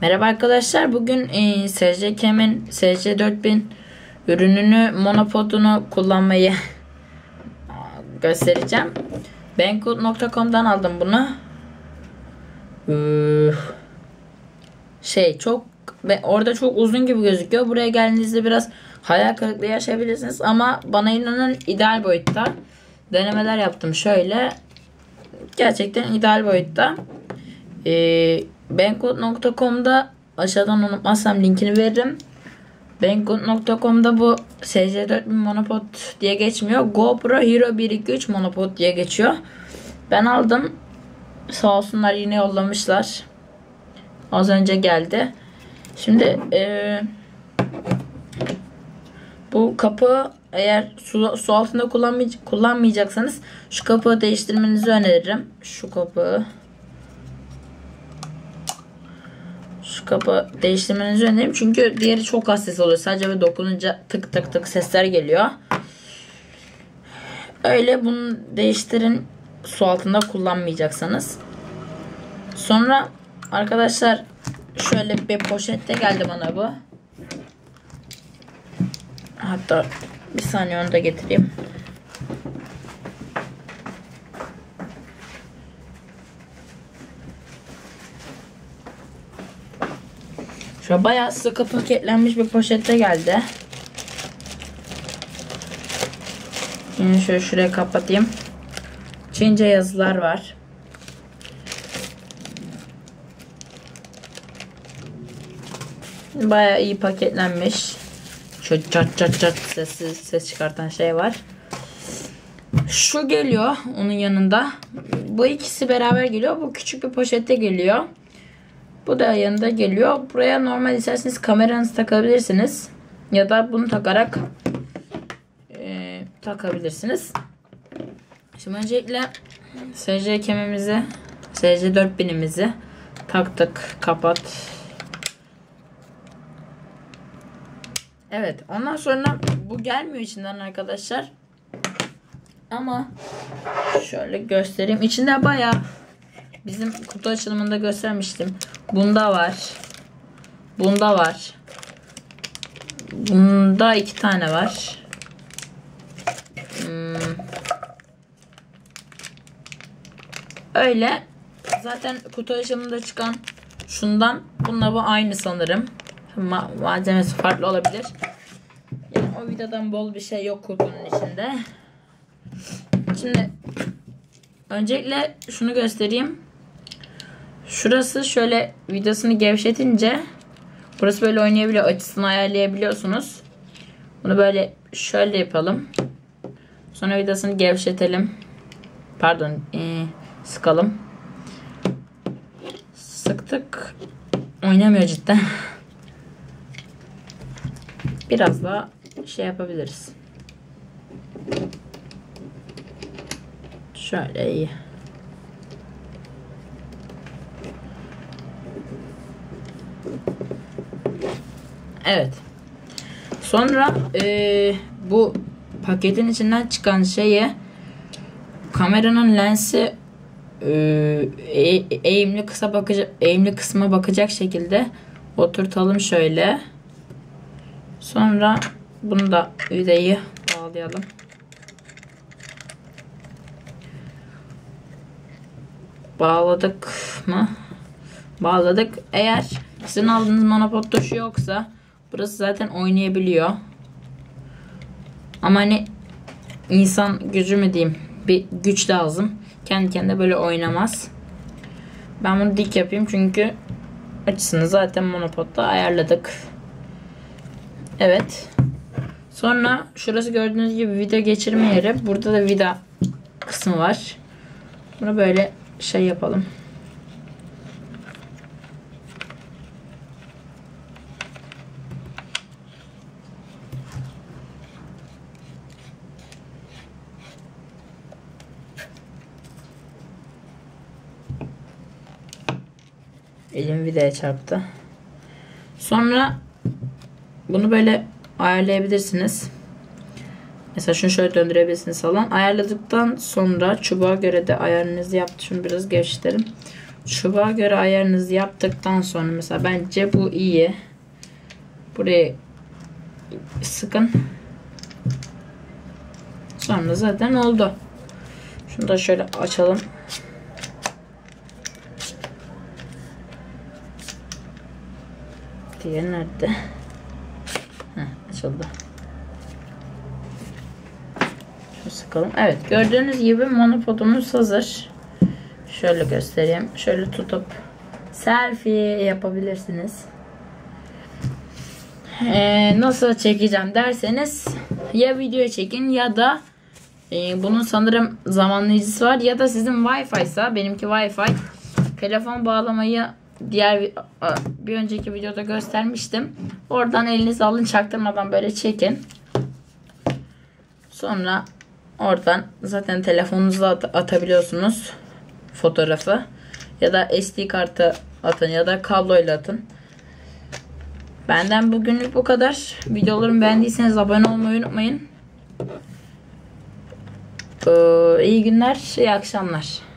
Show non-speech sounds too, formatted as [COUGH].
Merhaba arkadaşlar. Bugün e, SCK'min SC4000 ürününü monopodunu kullanmayı [LAUGHS] göstereceğim. Bankut.com'dan aldım bunu. Şey çok orada çok uzun gibi gözüküyor. Buraya geldiğinizde biraz hayal kırıklığı yaşayabilirsiniz ama bana inanın ideal boyutta. Denemeler yaptım şöyle. Gerçekten ideal boyutta. Ee, Bankut.com'da aşağıdan unutmazsam linkini veririm. Bankut.com'da bu SC4000 monopod diye geçmiyor. GoPro Hero 123 monopod diye geçiyor. Ben aldım. Sağ olsunlar yine yollamışlar. Az önce geldi. Şimdi e, bu kapı eğer su, su altında kullanmay kullanmayacaksanız şu kapıyı değiştirmenizi öneririm. Şu kapıyı şu kapı değiştirmenizi öneririm. Çünkü diğeri çok az ses oluyor. Sadece böyle dokununca tık tık tık sesler geliyor. Öyle bunu değiştirin su altında kullanmayacaksanız. Sonra arkadaşlar şöyle bir poşette geldi bana bu. Hatta bir saniye onu da getireyim. Şöyle bayağı sıkı paketlenmiş bir poşette geldi. Şimdi şöyle şuraya kapatayım. Çince yazılar var. Bayağı iyi paketlenmiş. Şöyle çat çat çat sesi, ses çıkartan şey var. Şu geliyor onun yanında. Bu ikisi beraber geliyor. Bu küçük bir poşette geliyor. Bu da yanında geliyor. Buraya normal isterseniz kameranızı takabilirsiniz. Ya da bunu takarak e, takabilirsiniz. Şimdi öncelikle SC kemimizi SC 4000'imizi taktık. Kapat. Evet. Ondan sonra bu gelmiyor içinden arkadaşlar. Ama şöyle göstereyim. İçinde baya bizim kutu açılımında göstermiştim. Bunda var. Bunda var. Bunda iki tane var. Hmm. Öyle. Zaten kutu açılımında çıkan şundan bununla bu aynı sanırım. Ma malzemesi farklı olabilir. Yani o vidadan bol bir şey yok kutunun içinde. Şimdi öncelikle şunu göstereyim. Şurası şöyle vidasını gevşetince burası böyle oynayabiliyor. Açısını ayarlayabiliyorsunuz. Bunu böyle şöyle yapalım. Sonra vidasını gevşetelim. Pardon. Ee, sıkalım. Sıktık. Oynamıyor cidden. [LAUGHS] Biraz daha şey yapabiliriz. Şöyle iyi. Evet. Sonra e, bu paketin içinden çıkan şeye kameranın lensi e, eğimli kısa bakacak eğimli kısma bakacak şekilde oturtalım şöyle. Sonra bunu da vidayı bağlayalım. Bağladık mı? Bağladık. Eğer sizin aldığınız monopod tuşu yoksa burası zaten oynayabiliyor. Ama hani insan gücü mü diyeyim bir güç lazım. Kendi kendine böyle oynamaz. Ben bunu dik yapayım çünkü açısını zaten monopodda ayarladık. Evet. Sonra şurası gördüğünüz gibi vida geçirme yeri. Burada da vida kısmı var. Bunu böyle şey yapalım. Elim vidaya çarptı. Sonra bunu böyle ayarlayabilirsiniz. Mesela şunu şöyle döndürebilirsiniz falan. Ayarladıktan sonra çubuğa göre de ayarınızı yaptı. Şunu biraz gevşetelim. çubuğa göre ayarınızı yaptıktan sonra mesela bence bu iyi. Buraya sıkın. Sonra zaten oldu. Şunu da şöyle açalım. Diğeri nerede? Heh, açıldı. Şunu sıkalım. Evet gördüğünüz gibi monopodumuz hazır. Şöyle göstereyim. Şöyle tutup selfie yapabilirsiniz. Ee, nasıl çekeceğim derseniz ya video çekin ya da e, bunun sanırım zamanlayıcısı var ya da sizin Wi-Fi ise benimki Wi-Fi telefon bağlamayı diğer bir önceki videoda göstermiştim. Oradan elinizi alın çaktırmadan böyle çekin. Sonra oradan zaten telefonunuzla at atabiliyorsunuz fotoğrafı ya da SD kartı atın ya da kabloyla atın. Benden bugünlük bu kadar. Videolarımı beğendiyseniz abone olmayı unutmayın. Ee, iyi günler, iyi akşamlar.